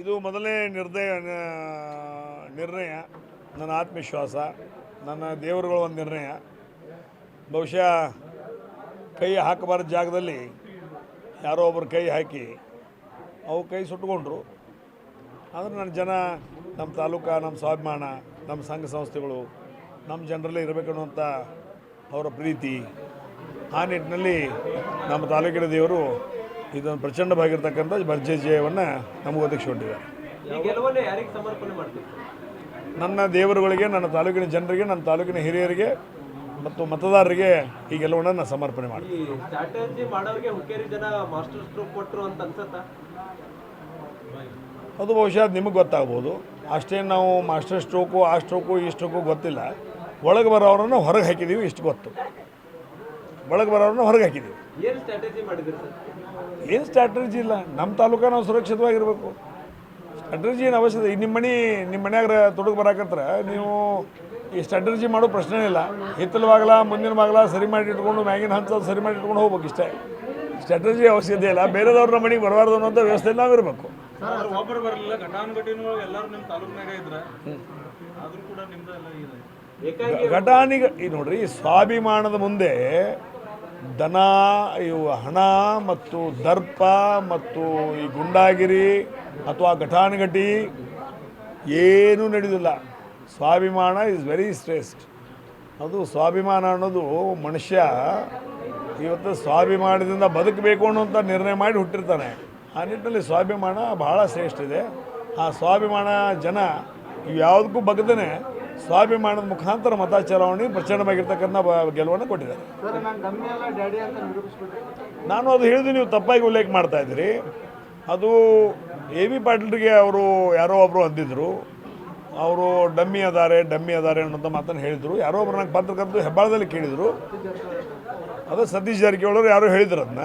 ಇದು ಮೊದಲನೇ ನಿರ್ದಯ ನಿರ್ಣಯ, ನನ್ನ ಆತ್ಮವಿಶ್ವಾಸ, ನನ್ನ ದೇವರುಗಳ ಒಂದು ನಿರ್ಣಯ. ಬಹುಶಃ ಕೈ ಹಾಕಬಾರ್ದ ಜಾಗದಲ್ಲಿ ಯಾರೋ ಒಬ್ಬರು ಕೈ ಹಾಕಿ ಅವು ಕೈ ಸುಟ್ಟುಕೊಂಡ್ರು. ಆದರೆ ನನ್ನ ಜನ, ನಮ್ಮ ತಾಲೂಕು, ನಮ್ಮ ಸ್ವಾಭಿಮಾನ, ನಮ್ಮ ಸಂಘ ಸಂಸ್ಥೆಗಳು, ನಮ್ಮ ಜನರಲ್ಲೇ ಇರಬೇಕು ಅನ್ನುವಂಥ ಅವರ ಪ್ರೀತಿ, ಆ ನಿಟ್ಟಿನಲ್ಲಿ ನಮ್ಮ ತಾಲೂಕಿನ ದೇವರು ಇದೊಂದು ಪ್ರಚಂಡವಾಗಿರ್ತಕ್ಕಂಥ ಭರ್ಜೆ ಜಯವನ್ನು ನಮಗೆ ಒದಗಿಸಿಕೊಂಡಿದ್ದಾರೆ ನನ್ನ ದೇವರುಗಳಿಗೆ ನನ್ನ ತಾಲೂಕಿನ ಜನರಿಗೆ ನನ್ನ ತಾಲೂಕಿನ ಹಿರಿಯರಿಗೆ ಮತ್ತು ಮತದಾರರಿಗೆ ಈ ಗೆಲುವನ್ನು ನಾನು ಸಮರ್ಪಣೆ ಮಾಡ್ತೀನಿ. ಅದು ಬಹುಶಃ ನಿಮಗೆ ಗೊತ್ತಾಗ್ಬೋದು. ಅಷ್ಟೇ ನಾವು ಮಾಸ್ಟರ್ ಸ್ಟ್ರೋಕು ಆ ಸ್ಟ್ರೋಕು ಈ ಸ್ಟ್ರೋಕು ಗೊತ್ತಿಲ್ಲ. ಒಳಗೆ ಬರೋರನ್ನು ಹೊರಗೆ ಹಾಕಿದ್ದೀವಿ ಇಷ್ಟು ಗೊತ್ತು. ಒಳಗೆ ಬರೋರನ್ನ ಹೊರಗೆ ಹಾಕಿದ್ದೀವಿ. ಏನು ಸ್ಟ್ರಾಟಜಿ ಮಾಡಿದ್ರಿ ಸರ್? ಏನು ಸ್ಟ್ರಾಟಜಿ ಇಲ್ಲ. ನಮ್ಮ ತಾಲೂಕ ನಾವು ಸುರಕ್ಷಿತವಾಗಿರಬೇಕು. ಸ್ಟ್ರಾಟಜಿ ಏನು ಅವಶ್ಯಕತೆ? ಈಗ ನಿಮ್ಮ ಮನೆ ನಿಮ್ಮ ಮನ್ಯಾಗ ತೊಡಗು ಬರಾಕತ್ರ ನೀವು ಈ ಸ್ಟ್ರಾಟಜಿ ಮಾಡೋ ಪ್ರಶ್ನೆ ಇಲ್ಲ. ಹಿತ್ತಲ ಬಾಗಲ ಮುಂದಿನ ಬಾಗಲ ಸರಿ ಮಾಡಿ ಇಟ್ಕೊಂಡು ಮ್ಯಾಗಿನ ಹಂತ ಸರಿ ಮಾಡಿ ಇಟ್ಕೊಂಡು ಹೋಗ್ಬೇಕು ಇಷ್ಟೇ. ಸ್ಟ್ರಾಟಜಿ ಅವಶ್ಯಕತೆ ಇಲ್ಲ. ಬೇರೆದವ್ರ ನಮ್ಮ ಮನೆಗೆ ಬರಬಾರ್ದು ಅನ್ನೋಂಥ ವ್ಯವಸ್ಥೆ ನಾವು ಇರಬೇಕು ಒಬ್ಬರು ಬರಲಿಲ್ಲ. ಘಟಾನುಘಟಿನೂ ಎಲ್ಲರೂ ನಿಮ್ಮ ತಾಲೂಕಿನಾಗ ಇದ್ರ? ಆದ್ರೂ ಕೂಡ ನಿಮ್ದು ಎಲ್ಲ ಇದೆ. ಏಕಾಂಗಿ ಘಟಾನಿಗ ಈ ನೋಡ್ರಿ ಸ್ವಾಭಿಮಾನದ ಮುಂದೆ ದನ, ಇವು ಹಣ ಮತ್ತು ದರ್ಪ ಮತ್ತು ಈ ಗುಂಡಾಗಿರಿ ಅಥವಾ ಘಟಾನುಘಟಿ ಏನೂ ನಡೆದಿಲ್ಲ. ಸ್ವಾಭಿಮಾನ ಇಸ್ ವೆರಿ ಶ್ರೇಷ್ಠ ಅದು ಸ್ವಾಭಿಮಾನ ಅನ್ನೋದು ಮನುಷ್ಯ ಇವತ್ತು ಸ್ವಾಭಿಮಾನದಿಂದ ಬದುಕಬೇಕು ಅನ್ನೋಂಥ ನಿರ್ಣಯ ಮಾಡಿ ಹುಟ್ಟಿರ್ತಾನೆ. ಆ ನಿಟ್ಟಿನಲ್ಲಿ ಸ್ವಾಭಿಮಾನ ಬಹಳ ಶ್ರೇಷ್ಠ ಇದೆ. ಆ ಸ್ವಾಭಿಮಾನ ಜನ ಇವ್ಯಾವುದಕ್ಕೂ ಬಗ್ದೇ ಸ್ವಾಭಿಮಾನದ ಮುಖಾಂತರ ಮತ ಚಲಾವಣೆ ಪ್ರಚಂಡವಾಗಿರ್ತಕ್ಕಂಥ ಗೆಲುವನ್ನು ಕೊಟ್ಟಿದ್ದಾರೆ. ನಾನು ಅದು ಹೇಳಿದ್ದು ನೀವು ತಪ್ಪಾಗಿ ಉಲ್ಲೇಖ ಮಾಡ್ತಾ ಇದ್ದೀರಿ. ಅದು ಎ ವಿ ಪಾಟೀಲ್ರಿಗೆ ಅವರು ಯಾರೋ ಒಬ್ಬರು ಅಂದಿದ್ರು. ಅವರು ಡಮ್ಮಿ ಅದಾರೆ ಡಮ್ಮಿ ಅದಾರೆ ಅನ್ನೋಂಥ ಮಾತನ್ನು ಹೇಳಿದರು. ಯಾರೋ ಒಬ್ರು ನಂಗೆ ಪತ್ರಕರ್ತರು ಹೆಬ್ಬಾಳದಲ್ಲಿ ಕೇಳಿದರು. ಅದು ಸತೀಶ್ ಜಾರಕಿಹೊಳಿ ಯಾರೋ ಹೇಳಿದ್ರು ಅದನ್ನ.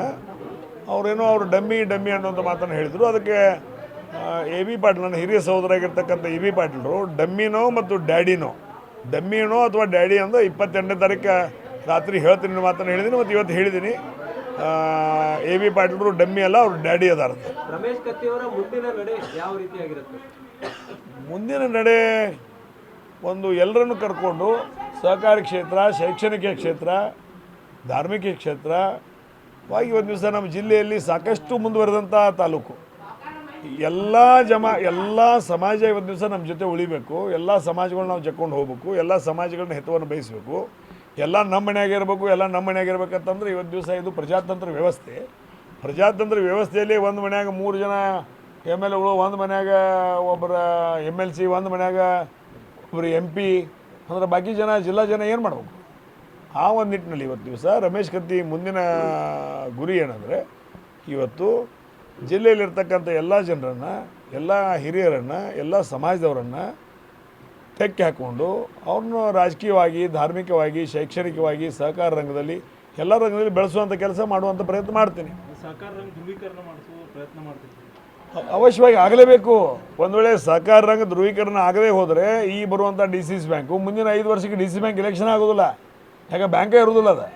ಅವರೇನೋ ಅವರು ಡಮ್ಮಿ ಡಮ್ಮಿ ಅನ್ನೋಂಥ ಮಾತನ್ನು ಹೇಳಿದರು. ಅದಕ್ಕೆ ಎ ಬಿ ಪಾಟೀಲ್ ನನ್ನ ಹಿರಿಯ ಸಹೋದರಾಗಿರ್ತಕ್ಕಂಥ ಎ ಬಿ ಪಾಟೀಲರು ಡಮ್ಮಿನೋ ಮತ್ತು ಡ್ಯಾಡಿನೋ. ಡಮ್ಮಿನೋ ಅಥವಾ ಡ್ಯಾಡಿ ಅಂದ್ರೆ ಇಪ್ಪತ್ತೆಂಟನೇ ತಾರೀಕು ರಾತ್ರಿ ಹೇಳ್ತೀನಿ ನಿಮ್ಮ ಮಾತನ್ನು ಹೇಳಿದ್ದೀನಿ ಮತ್ತು ಇವತ್ತು ಹೇಳಿದ್ದೀನಿ. ಎ ಬಿ ಪಾಟೀಲರು ಡಮ್ಮಿ ಅಲ್ಲ ಅವರು ಡ್ಯಾಡಿ ಅದಾರಂತೆ ರಮೇಶ್ ಕತ್ತಿಯವರ ಮುಂದಿನ ನಡೆ ಯಾವ ರೀತಿಯಾಗಿರುತ್ತೆ? ಮುಂದಿನ ನಡೆ ಒಂದು ಎಲ್ಲರನ್ನು ಕರ್ಕೊಂಡು ಸಹಕಾರಿ ಕ್ಷೇತ್ರ ಶೈಕ್ಷಣಿಕ ಕ್ಷೇತ್ರ ಧಾರ್ಮಿಕ ಕ್ಷೇತ್ರವಾಗಿ ಒಂದು ದಿವಸ ನಮ್ಮ ಜಿಲ್ಲೆಯಲ್ಲಿ ಸಾಕಷ್ಟು ಮುಂದುವರೆದಂಥ ತಾಲೂಕು. ಎಲ್ಲ ಜಮ, ಎಲ್ಲ ಸಮಾಜ ಇವತ್ತು ದಿವಸ ನಮ್ಮ ಜೊತೆ ಉಳಿಬೇಕು. ಎಲ್ಲ ಸಮಾಜಗಳನ್ನ ನಾವು ಜಕ್ಕೊಂಡು ಹೋಗ್ಬೇಕು. ಎಲ್ಲ ಸಮಾಜಗಳನ್ನ ಹಿತವನ್ನು ಬಯಸಬೇಕು. ಎಲ್ಲ ನಮ್ಮ ಮನ್ಯಾಗ ಇರಬೇಕು, ಎಲ್ಲ ನಮ್ಮ ಮನ್ಯಾಗ ಇವತ್ತು ದಿವಸ ಇದು ಪ್ರಜಾತಂತ್ರ ವ್ಯವಸ್ಥೆ. ಪ್ರಜಾತಂತ್ರ ವ್ಯವಸ್ಥೆಯಲ್ಲಿ ಒಂದು ಮನೆಯಾಗ ಮೂರು ಜನ ಎಂ ಎಲ್ ಎಗಳು, ಒಂದು ಮನೆಯಾಗ ಒಬ್ಬರ ಎಂ ಎಲ್ ಸಿ, ಒಂದು ಮನೆಯಾಗ ಒಬ್ಬರು ಎಂ ಪಿ, ಅಂದ್ರೆ ಬಾಕಿ ಜನ, ಜಿಲ್ಲಾ ಜನ ಏನು ಮಾಡಬೇಕು? ಆ ಒಂದು ನಿಟ್ಟಿನಲ್ಲಿ ಇವತ್ತು ದಿವಸ ರಮೇಶ್ ಕತ್ತಿ ಮುಂದಿನ ಗುರಿ ಏನಂದರೆ, ಇವತ್ತು ಜಿಲ್ಲೆಯಲ್ಲಿರ್ತಕ್ಕಂಥ ಎಲ್ಲ ಜನರನ್ನು ಎಲ್ಲ ಹಿರಿಯರನ್ನು ಎಲ್ಲ ಸಮಾಜದವರನ್ನು ತೆಕ್ಕೆ ಹಾಕ್ಕೊಂಡು ಅವ್ರನ್ನ ರಾಜಕೀಯವಾಗಿ ಧಾರ್ಮಿಕವಾಗಿ ಶೈಕ್ಷಣಿಕವಾಗಿ ಸಹಕಾರ ರಂಗದಲ್ಲಿ ಎಲ್ಲ ರಂಗದಲ್ಲಿ ಬೆಳೆಸುವಂಥ ಕೆಲಸ ಮಾಡುವಂಥ ಪ್ರಯತ್ನ ಮಾಡ್ತೀನಿ. ಅವಶ್ಯವಾಗಿ ಆಗಲೇಬೇಕು. ಒಂದು ವೇಳೆ ಸಹಕಾರ ರಂಗ ಧ್ರುವೀಕರಣ ಆಗದೇ ಹೋದರೆ ಈ ಬರುವಂಥ ಡಿ ಸಿ ಸಿ ಬ್ಯಾಂಕು ಮುಂದಿನ ಐದು ವರ್ಷಕ್ಕೆ ಡಿ ಸಿ ಬ್ಯಾಂಕ್ ಎಲೆಕ್ಷನ್ ಆಗೋದಿಲ್ಲ. ಯಾಕೆ ಬ್ಯಾಂಕೇ ಇರೋದಿಲ್ಲ ಅದು.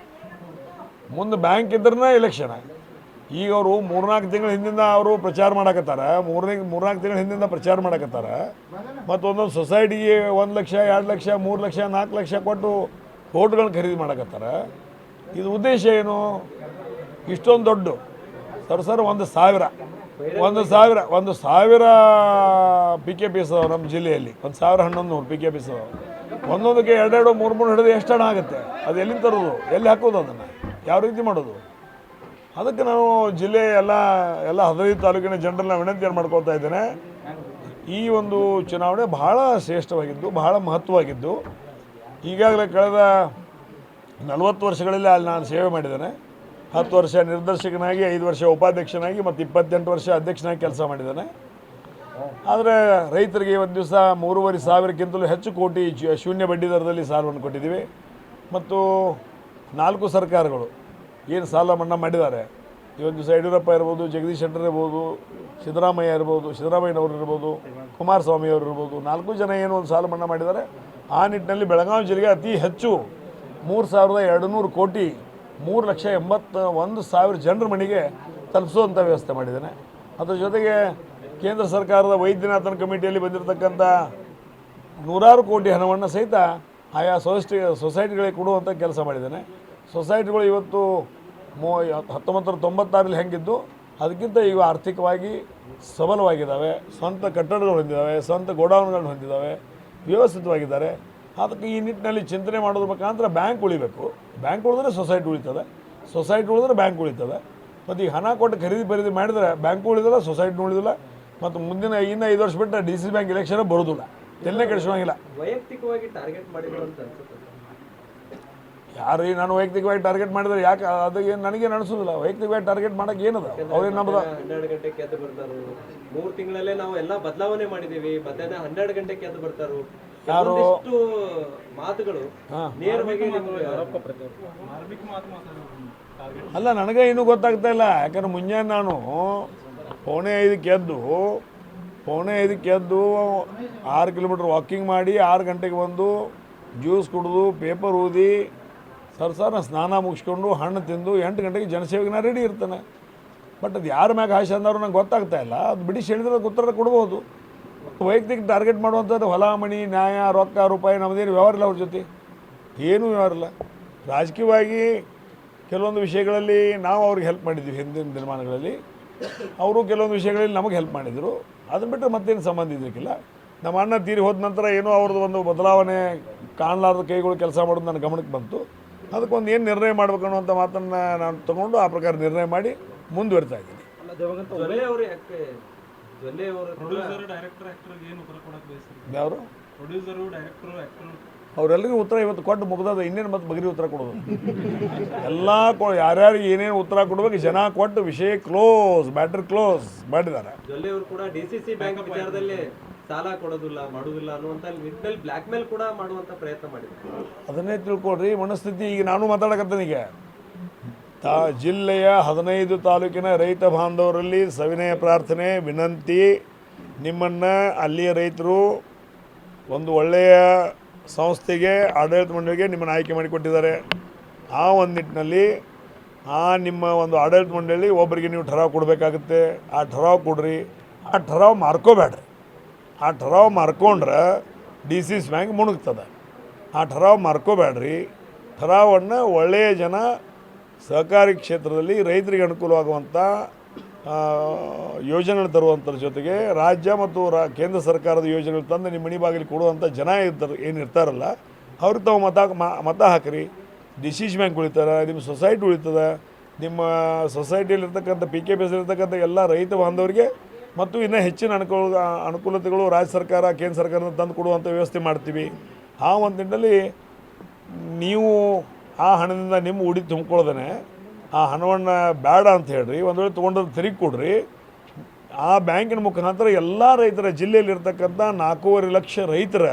ಮುಂದೆ ಬ್ಯಾಂಕ್ ಇದ್ರೇ ಎಲೆಕ್ಷನ್ ಈಗ ಅವರು ಮೂರ್ನಾಲ್ಕು ತಿಂಗಳ ಹಿಂದಿಂದ ಅವರು ಪ್ರಚಾರ ಮಾಡಕತ್ತಾರ. ಮೂರನೇ, ಮೂರ್ನಾಲ್ಕು ತಿಂಗಳ ಹಿಂದಿಂದ ಪ್ರಚಾರ ಮಾಡಕತ್ತಾರ. ಮತ್ತು ಒಂದೊಂದು ಸೊಸೈಟಿಗೆ ಒಂದು ಲಕ್ಷ, ಎರಡು ಲಕ್ಷ, ಮೂರು ಲಕ್ಷ, ನಾಲ್ಕು ಲಕ್ಷ ಕೊಟ್ಟು ಓಟ್ಗಳನ್ನ ಖರೀದಿ ಮಾಡಕತ್ತಾರ. ಇದು ಉದ್ದೇಶ ಏನು? ಇಷ್ಟೊಂದು ದೊಡ್ಡ. ಸರ್ ಸರ್, ಒಂದು ಸಾವಿರ. ಒಂದು ಸಾವಿರ ಒಂದು ಸಾವಿರ ಪಿ ಕೆ ಪಿ ಎಸ್ ನಮ್ಮ ಜಿಲ್ಲೆಯಲ್ಲಿ. ಒಂದು ಸಾವಿರ ಹನ್ನೊಂದು ನೂರು ಪಿ ಕೆ ಪಿ ಎಸ್ ಒಂದೊಂದಕ್ಕೆ ಎರಡೆರಡು, ಮೂರು ಮೂರು ಹಿಡಿದು ಎಷ್ಟು ಹಣ ಆಗುತ್ತೆ? ಅದು ಎಲ್ಲಿಂದ ತರೋದು? ಎಲ್ಲಿ ಹಾಕೋದು ಅದನ್ನು? ಯಾವ ರೀತಿ ಮಾಡೋದು? ಅದಕ್ಕೆ ನಾವು ಜಿಲ್ಲೆ ಎಲ್ಲ ಎಲ್ಲ ಹದಿನೈದು ತಾಲೂಕಿನ ಜನರನ್ನ ವಿನಂತಿಯನ್ನು ಮಾಡ್ಕೊಳ್ತಾ ಇದ್ದೇನೆ, ಈ ಒಂದು ಚುನಾವಣೆ ಬಹಳ ಶ್ರೇಷ್ಠವಾಗಿದ್ದು, ಬಹಳ ಮಹತ್ವವಾಗಿದ್ದು. ಈಗಾಗಲೇ ಕಳೆದ ನಲವತ್ತು ವರ್ಷಗಳಲ್ಲಿ ಅಲ್ಲಿ ನಾನು ಸೇವೆ ಮಾಡಿದ್ದೇನೆ. ಹತ್ತು ವರ್ಷ ನಿರ್ದೇಶಕನಾಗಿ, ಐದು ವರ್ಷ ಉಪಾಧ್ಯಕ್ಷನಾಗಿ, ಮತ್ತು ಇಪ್ಪತ್ತೆಂಟು ವರ್ಷ ಅಧ್ಯಕ್ಷನಾಗಿ ಕೆಲಸ ಮಾಡಿದ್ದೇನೆ. ಆದರೆ ರೈತರಿಗೆ ಒಂದು ದಿವಸ ಮೂರುವರೆ ಸಾವಿರಕ್ಕಿಂತಲೂ ಹೆಚ್ಚು ಕೋಟಿ ಶೂನ್ಯ ಬಡ್ಡಿ ದರದಲ್ಲಿ ಸಾಲವನ್ನು ಕೊಟ್ಟಿದ್ದೀವಿ. ಮತ್ತು ನಾಲ್ಕು ಸರ್ಕಾರಗಳು ಏನು ಸಾಲ ಮನ್ನಾ ಮಾಡಿದ್ದಾರೆ? ಇವತ್ತು ದಿವಸ ಯಡಿಯೂರಪ್ಪ ಇರ್ಬೋದು, ಜಗದೀಶ್ ಶೆಟ್ಟರ್ ಇರ್ಬೋದು, ಸಿದ್ದರಾಮಯ್ಯ ಇರ್ಬೋದು, ಸಿದ್ದರಾಮಯ್ಯನವರು ಇರ್ಬೋದು, ಕುಮಾರಸ್ವಾಮಿ ಅವರು ಇರ್ಬೋದು, ನಾಲ್ಕು ಜನ ಏನು ಒಂದು ಸಾಲ ಮನ್ನಾ ಮಾಡಿದ್ದಾರೆ? ಆ ನಿಟ್ಟಿನಲ್ಲಿ ಬೆಳಗಾವಿ ಜಿಲ್ಲೆಗೆ ಅತಿ ಹೆಚ್ಚು ಮೂರು ಸಾವಿರದ ಎರಡು ನೂರು ಕೋಟಿ ಮೂರು ಲಕ್ಷ ಎಂಬತ್ತ ಒಂದು ಸಾವಿರ ಜನರ ಮನೆಗೆ ತಲುಪಿಸುವಂಥ ವ್ಯವಸ್ಥೆ ಮಾಡಿದ್ದೇನೆ. ಅದ್ರ ಜೊತೆಗೆ ಕೇಂದ್ರ ಸರ್ಕಾರದ ವೈದ್ಯನಾಥನ ಕಮಿಟಿಯಲ್ಲಿ ಬಂದಿರತಕ್ಕಂಥ ನೂರಾರು ಕೋಟಿ ಹಣವನ್ನು ಸಹಿತ ಆಯಾ ಸೊಸೈಟಿ ಸೊಸೈಟಿಗಳಿಗೆ ಕೊಡುವಂಥ ಕೆಲಸ ಮಾಡಿದ್ದೇನೆ. ಸೊಸೈಟಿಗಳು ಇವತ್ತು ಮೂ ನೂರ ತೊಂಬತ್ತಾರಲ್ಲಿ ಹೆಂಗಿದ್ದು, ಅದಕ್ಕಿಂತ ಈಗ ಆರ್ಥಿಕವಾಗಿ ಸಬಲವಾಗಿದ್ದಾವೆ, ಸ್ವಂತ ಕಟ್ಟಡಗಳು ಹೊಂದಿದ್ದಾವೆ, ಸ್ವಂತ ಗೋಡೌನ್ಗಳನ್ನು ಹೊಂದಿದ್ದಾವೆ, ವ್ಯವಸ್ಥಿತವಾಗಿದ್ದಾರೆ. ಅದಕ್ಕೆ ಈ ನಿಟ್ಟಿನಲ್ಲಿ ಚಿಂತನೆ ಮಾಡೋದ್ರ ಮುಖಾಂತರ ಬ್ಯಾಂಕ್ ಉಳಿಬೇಕು. ಬ್ಯಾಂಕ್ ಉಳಿದ್ರೆ ಸೊಸೈಟಿ ಉಳಿತದೆ. ಸೊಸೈಟಿ ಉಳಿದ್ರೆ ಬ್ಯಾಂಕ್ ಉಳಿತದೆ. ಮತ್ತು ಈಗ ಹಣ ಕೊಟ್ಟು ಖರೀದಿ ಖರೀದಿ ಮಾಡಿದ್ರೆ ಬ್ಯಾಂಕ್ ಉಳಿದಿಲ್ಲ, ಸೊಸೈಟಿ ಉಳಿದಿಲ್ಲ. ಮತ್ತು ಮುಂದಿನ ಇನ್ನು ಐದು ವರ್ಷ ಬಿಟ್ಟರೆ ಡಿ ಸಿ ಬ್ಯಾಂಕ್ ಎಲೆಕ್ಷನ್ ಬರೋದಿಲ್ಲ. ಎಲ್ಲೇ ಕೆಡಿಸೋಂಗಿಲ್ಲ ವೈಯಕ್ತಿಕವಾಗಿ ಟಾರ್ಗೆಟ್ ಮಾಡಿದ್ರು ಅಂತ ಯಾರು ನಾನು ವೈಯಕ್ತಿಕವಾಗಿ ಟಾರ್ಗೆಟ್ ಮಾಡಿದ್ರೆ ಯಾಕೆ ಅದು ಏನು ನನಗೇನು ಅನಿಸೋದಿಲ್ಲ. ವೈಯಕ್ತಿಕವಾಗಿ ಟಾರ್ಗೆಟ್ ಮಾಡೋಕೆ ಏನದ? ಅವ್ರೇನು ನಮ್ದು? ಹನ್ನೆರಡು ಗಂಟೆಗೆ ಎದ್ದು ಬರ್ತಾರು. ಮೂರು ತಿಂಗಳಲ್ಲೇ ನಾವು ಎಲ್ಲ ಬದಲಾವಣೆ ಮಾಡಿದ್ದೀವಿ ಮಧ್ಯಾಹ್ನ ಹನ್ನೆರಡು ಗಂಟೆಗೆ ಎದ್ದು ಬರ್ತಾರು. ಯಾರು? ಮಾತುಗಳು ನೇರವಾಗಿ ಅಲ್ಲ ನನಗೆ ಇನ್ನೂ ಗೊತ್ತಾಗ್ತಾ ಇಲ್ಲ. ಯಾಕಂದ್ರೆ ಮುಂಜಾನೆ ನಾನು ಪೌಣೆ ಐದಕ್ಕೆ ಎದ್ದು ಪೌಣೆ ಐದಕ್ಕೆ ಎದ್ದು ಆರು ಕಿಲೋಮೀಟ್ರ್ ವಾಕಿಂಗ್ ಮಾಡಿ ಆರು ಗಂಟೆಗೆ ಬಂದು ಜ್ಯೂಸ್ ಕುಡಿದು ಪೇಪರ್ ಊದಿ ಸರ್ ಸರ್ ನಾನು ಸ್ನಾನ ಮುಗಿಸ್ಕೊಂಡು ಹಣ್ಣು ತಿಂದು ಎಂಟು ಗಂಟೆಗೆ ಜನಸೇವೆಗೆ ನಾ ರೆಡಿ ಇರ್ತಾನೆ. ಬಟ್ ಅದು ಯಾರ ಮ್ಯಾಗ ಆಶೆ ಅಂದವರು ನಂಗೆ ಗೊತ್ತಾಗ್ತಾ ಇಲ್ಲ. ಅದು ಬಿಡಿಸಿ ಹೇಳಿದ್ರೆ ಉತ್ತರ ಕೊಡ್ಬೋದು. ವೈಯಕ್ತಿಕ ಟಾರ್ಗೆಟ್ ಮಾಡುವಂಥದ್ದು ಹೊಲ ಮಣಿ ನ್ಯಾಯ, ರೊಕ್ಕ, ರೂಪಾಯಿ ನಮ್ಮದೇನು ವ್ಯವಹಾರ ಇಲ್ಲ ಅವ್ರ ಜೊತೆ. ಏನೂ ವ್ಯವಹಾರ ಇಲ್ಲ. ರಾಜಕೀಯವಾಗಿ ಕೆಲವೊಂದು ವಿಷಯಗಳಲ್ಲಿ ನಾವು ಅವ್ರಿಗೆ ಹೆಲ್ಪ್ ಮಾಡಿದ್ವಿ ಹಿಂದಿನ ದಿನಮಾನಗಳಲ್ಲಿ. ಅವರು ಕೆಲವೊಂದು ವಿಷಯಗಳಲ್ಲಿ ನಮಗೆ ಹೆಲ್ಪ್ ಮಾಡಿದರು. ಅದನ್ನು ಬಿಟ್ಟರೆ ಮತ್ತೇನು ಸಂಬಂಧ ಇದಕ್ಕಿಲ್ಲ ನಮ್ಮ ಅಣ್ಣ ತೀರಿ ಹೋದ ನಂತರ ಏನೋ ಅವ್ರದ್ದು ಒಂದು ಬದಲಾವಣೆ ಕಾಣಲಾರ್ದ ಕೈಗಳು ಕೆಲಸ ಮಾಡೋದು ನನ್ನ ಗಮನಕ್ಕೆ ಬಂತು. ಅದಕ್ಕೊಂದು ಏನು ನಿರ್ಣಯ ಮಾಡ್ಬೇಕು ಅನ್ನುವಂಥ ಮಾತನ್ನು ನಾನು ತಗೊಂಡು ಆ ಪ್ರಕಾರ ನಿರ್ಣಯ ಮಾಡಿ ಮುಂದುವರಿತಾ ಇದ್ದೀನಿ. ಯಾರು ಅವರೆಲ್ಲರಿಗೂ ಉತ್ತರ ಇವತ್ತು ಕೊಟ್ಟು ಮುಗ್ದದ ಇನ್ನೇನು ಮತ್ತೆ ಬಗ್ರಿ ಉತ್ತರ ಕೊಡೋದು? ಎಲ್ಲ ಕೊ ಯಾರ್ಯಾರಿಗೆ ಏನೇನು ಉತ್ತರ ಕೊಡ್ಬೇಕು ಜನ ಕೊಟ್ಟು ವಿಷಯ ಕ್ಲೋಸ್ ಮ್ಯಾಟರ್ ಕ್ಲೋಸ್ ಮಾಡಿದ್ದಾರೆ. ಸಾಲ ಕೊಡೋದಿಲ್ಲ, ಮಾಡೋದಿಲ್ಲ ಅನ್ನುವಂಥ ನಿಟ್ಟಿನಲ್ಲಿ ಬ್ಲ್ಯಾಕ್ ಮೇಲ್ ಕೂಡ ಮಾಡುವಂಥ ಪ್ರಯತ್ನ ಮಾಡಿದ್ರು ಅದನ್ನೇ ತಿಳ್ಕೊಡ್ರಿ ಮನಸ್ಥಿತಿ ಈಗ ನಾನು ಮಾತಾಡಕತ್ತೇನೆ ಈಗ. ತಾ, ಜಿಲ್ಲೆಯ ಹದಿನೈದು ತಾಲೂಕಿನ ರೈತ ಬಾಂಧವರಲ್ಲಿ ಸವಿನಯ ಪ್ರಾರ್ಥನೆ, ವಿನಂತಿ, ನಿಮ್ಮನ್ನು ಅಲ್ಲಿಯ ರೈತರು ಒಂದು ಒಳ್ಳೆಯ ಸಂಸ್ಥೆಗೆ, ಆಡಳಿತ ಮಂಡಳಿಗೆ ನಿಮ್ಮನ್ನು ಆಯ್ಕೆ ಮಾಡಿಕೊಟ್ಟಿದ್ದಾರೆ. ಆ ಒಂದು ನಿಟ್ಟಿನಲ್ಲಿ ಆ ನಿಮ್ಮ ಒಂದು ಆಡಳಿತ ಮಂಡಳಿ ಒಬ್ಬರಿಗೆ ನೀವು ಠರಾವ್ ಕೊಡಬೇಕಾಗುತ್ತೆ. ಆ ಠರಾವ್ ಕೊಡ್ರಿ, ಆ ಠರಾವ್ ಮಾರ್ಕೋಬೇಡ್ರಿ. ಆ ಠರಾವ್ ಮಾರ್ಕೊಂಡ್ರೆ ಡಿ ಸಿ ಬ್ಯಾಂಕ್ ಮುಣುಗ್ತದೆ. ಆ ಠರಾವ್ ಮಾರ್ಕೋಬೇಡ್ರಿ. ಠರಾವನ್ನು ಒಳ್ಳೆಯ ಜನ ಸಹಕಾರಿ ಕ್ಷೇತ್ರದಲ್ಲಿ ರೈತರಿಗೆ ಅನುಕೂಲವಾಗುವಂಥ ಯೋಜನೆಗಳು ತರುವಂಥದ್ರ ಜೊತೆಗೆ ರಾಜ್ಯ ಮತ್ತು ರಾ, ಕೇಂದ್ರ ಸರ್ಕಾರದ ಯೋಜನೆಗಳು ತಂದು ನಿಮ್ಮ ಮಣಿ ಬಾಗಿಲು ಕೊಡುವಂಥ ಜನ ಇರ್ತಾರೆ, ಏನು ಇರ್ತಾರಲ್ಲ, ಅವ್ರಿಗೆ ತಾವು ಮತ ಮತ ಹಾಕಿರಿ. ಡಿಸಿಸ್ ಬ್ಯಾಂಕ್ ಉಳಿತಾರೆ, ನಿಮ್ಮ ಸೊಸೈಟಿ ಉಳಿತದೆ, ನಿಮ್ಮ ಸೊಸೈಟಿಯಲ್ಲಿರ್ತಕ್ಕಂಥ, ಪಿ ಕೆ ಪಿ ಎಸ್ ಇರ್ತಕ್ಕಂಥ ಎಲ್ಲ ರೈತ ಬಾಂಧವರಿಗೆ ಮತ್ತು ಇನ್ನೂ ಹೆಚ್ಚಿನ ಅನುಕೂಲ, ಅನುಕೂಲತೆಗಳು ರಾಜ್ಯ ಸರ್ಕಾರ, ಕೇಂದ್ರ ಸರ್ಕಾರದಿಂದ ತಂದು ಕೊಡುವಂಥ ವ್ಯವಸ್ಥೆ ಮಾಡ್ತೀವಿ. ಆ ಒಂದು ನಿಟ್ಟಿನಲ್ಲಿ ನೀವು ಆ ಹಣದಿಂದ ನಿಮ್ಮ ಉಡಿ ತುಂಬ್ಕೊಳ್ದೇ ಆ ಹಣವನ್ನು ಬೇಡ ಅಂತ ಹೇಳ್ರಿ ಒಂದು ವೇಳೆ ತೊಗೊಂಡ್ರೆ ತಿರುಗಿ ಕೊಡ್ರಿ. ಆ ಬ್ಯಾಂಕಿನ ಮುಖಾಂತರ ಎಲ್ಲ ರೈತರ ಜಿಲ್ಲೆಯಲ್ಲಿರ್ತಕ್ಕಂಥ ನಾಲ್ಕೂವರೆ ಲಕ್ಷ ರೈತರ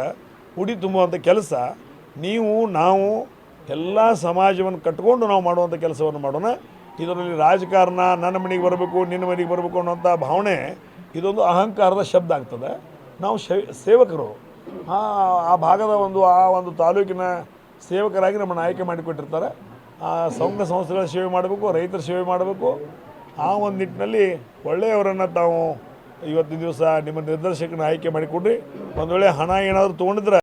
ಉಡಿ ತುಂಬುವಂಥ ಕೆಲಸ ನೀವು, ನಾವು ಎಲ್ಲ ಸಮಾಜವನ್ನು ಕಟ್ಕೊಂಡು ನಾವು ಮಾಡುವಂಥ ಕೆಲಸವನ್ನು ಮಾಡೋಣ. ಇದರಲ್ಲಿ ರಾಜಕಾರಣ, ನನ್ನ ಮನೆಗೆ ಬರಬೇಕು, ನಿನ್ನ ಮನೆಗೆ ಬರಬೇಕು ಅನ್ನೋಂಥ ಭಾವನೆ ಇದೊಂದು ಅಹಂಕಾರದ ಶಬ್ದ ಆಗ್ತದೆ. ನಾವು ಸೇವಕರು. ಆ ಆ ಭಾಗದ ಒಂದು, ಆ ಒಂದು ತಾಲೂಕಿನ ಸೇವಕರಾಗಿ ನಮ್ಮನ್ನು ಆಯ್ಕೆ ಮಾಡಿಕೊಟ್ಟಿರ್ತಾರೆ. ಆ, ಸಂಘ ಸಂಸ್ಥೆಗಳ ಸೇವೆ ಮಾಡಬೇಕು, ರೈತರ ಸೇವೆ ಮಾಡಬೇಕು. ಆ ಒಂದು ನಿಟ್ಟಿನಲ್ಲಿ ಒಳ್ಳೆಯವರನ್ನು ತಾವು ಇವತ್ತಿನ ದಿವಸ ನಿಮ್ಮ ನಿರ್ದೇಶಕನ ಆಯ್ಕೆ ಮಾಡಿಕೊಡ್ರಿ. ಒಂದು ವೇಳೆ ಹಣ ಏನಾದರೂ ತೊಗೊಂಡಿದ್ರೆ